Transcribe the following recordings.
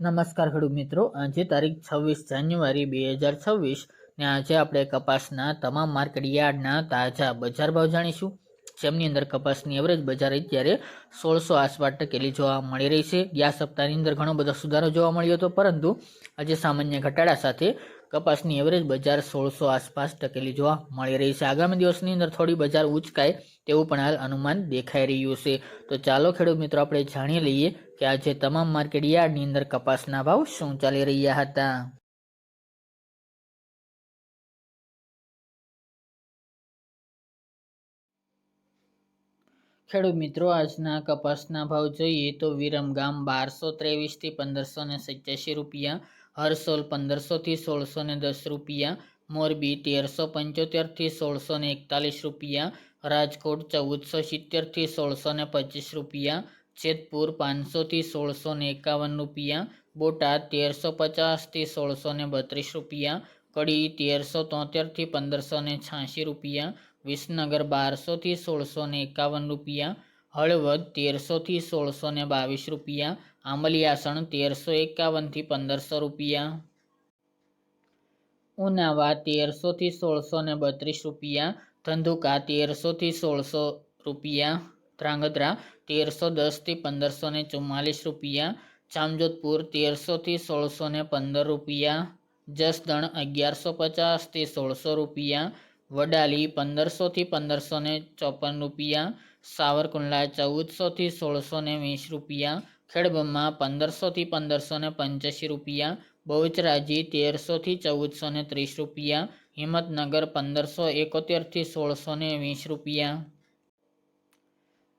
નમસ્કાર ખેડૂત મિત્રો. આજે તારીખ છવ્વીસ જાન્યુઆરી બે હજાર છવ્વીસ ને આજે આપણે કપાસના તમામ માર્કેટ યાર્ડના તાજા બજાર ભાવ જાણીશું. જેમની અંદર કપાસની એવરેજ બજાર અત્યારે સોળસો આસપાસ ટકેલી જોવા મળી રહી છે. ગયા સપ્તાહની અંદર ઘણો બધો સુધારો જોવા મળ્યો હતો, પરંતુ આજે સામાન્ય ઘટાડા સાથે કપાસની એવરેજ બજાર સોળસો આસપાસ ટકેલી જોવા મળી રહી છે. આગામી દિવસની અંદર થોડી બજાર ઉચકાય તેવું પણ હાલ અનુમાન દેખાઈ રહ્યું છે. તો ચાલો ખેડૂત મિત્રો, આપણે જાણી લઈએ કે આજે તમામ માર્કેટ યાર્ડની અંદર કપાસના ભાવ શું ચાલી રહ્યા હતા? ખેડૂત મિત્રો, આજના કપાસના ભાવ જોઈએ તો વિરમગામ બારસો ત્રેવીસથી પંદરસો ને સત્યાસી રૂપિયા, હરસોલ પંદરસોથી સોળસો ને દસ રૂપિયા, મોરબી તેરસો પંચોતેરથી સોળસો ને એકતાલીસ રૂપિયા, રાજકોટ ચૌદસો સિત્તેરથી સોળસો ને પચીસ રૂપિયા, જેતપુર પાંચસોથી સોળસો ને એકાવન રૂપિયા, બોટાદ તેરસો પચાસથી સોળસો ને બત્રીસ રૂપિયા, કડી તેરસો તોતેરથી પંદરસો ને છ્યાસી રૂપિયા વિસનગર બારસોથી સોળસો ને એકાવન રૂપિયા, હળવદ તેરસોથી સોળસો ને બાવીસ રૂપિયા આંબલિયાસણ તેરસો એકાવનથી પંદરસો રૂપિયા. ઉનાવા તેરસોથી સોળસો ને બત્રીસ રૂપિયા, ધંધુકા તેરસોથી સોળસો રૂપિયા, ધ્રાંગધ્રા તેરસો દસથી પંદરસો ને ચુમ્માલીસ રૂપિયા, જામજોધપુર તેરસોથી સોળસો ને પંદર રૂપિયા, જસદણ અગિયારસો પચાસથી સોળસો રૂપિયા વડાલી પંદરસોથી પંદરસો ને ચોપન રૂપિયા, સાવરકુંડલા ચૌદસોથી સોળસો ને વીસ રૂપિયા ખેડબ્રહ્મા પંદરસોથી પંદરસો ને પંચ્યાસી રૂપિયા, બહુચરાજી તેરસોથી ચૌદસો ને ત્રીસ રૂપિયા, હિંમતનગર પંદરસો એકોતેરથી સોળસો ને વીસ રૂપિયા.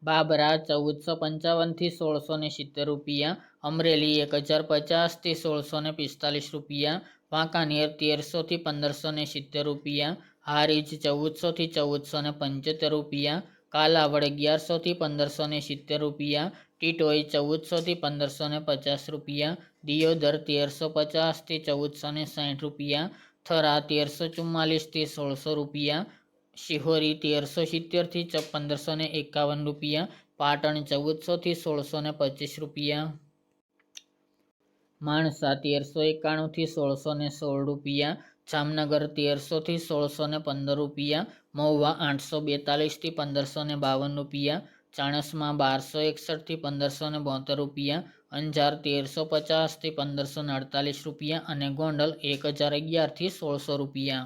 બાબરા ચૌદસો પંચાવનથી સોળસો ને સિત્તેર રૂપિયા, અમરેલી એક હજાર પચાસથી સોળસો ને પિસ્તાલીસ રૂપિયા, વાંકાનેર તેરસોથી પંદરસો ને સિત્તેર રૂપિયા, હારીજ ચૌદસોથી ચૌદસો ને પંચોતેર રૂપિયા, કાલાવડ અગિયારસોથી પંદરસો ને સિત્તેર રૂપિયા, ટીટોઈ ચૌદસોથી પંદરસો ને પચાસ રૂપિયા, દિયોદર તેરસો પચાસથી ચૌદસો ને સાઠ રૂપિયા, થરા તેરસો ચુમ્માલીસથી સોળસો રૂપિયા શિહોરી તેરસો સિત્તેરથી પંદરસો ને એકાવન રૂપિયા, પાટણ ચૌદસોથી સોળસો ને પચીસ રૂપિયા. માણસા તેરસો એકાણુંથી સોળસો ને સોળ રૂપિયા, જામનગર તેરસોથી સોળસો ને પંદર રૂપિયા, મહુવા આઠસો બેતાલીસથી પંદરસો ને બાવન રૂપિયા, ચાણસમાં બારસો એકસઠથી પંદરસો ને બોતેર રૂપિયા, અંજાર તેરસો પચાસથી પંદરસો ને અડતાલીસ રૂપિયા અને ગોંડલ એક હજાર અગિયારથી સોળસો રૂપિયા.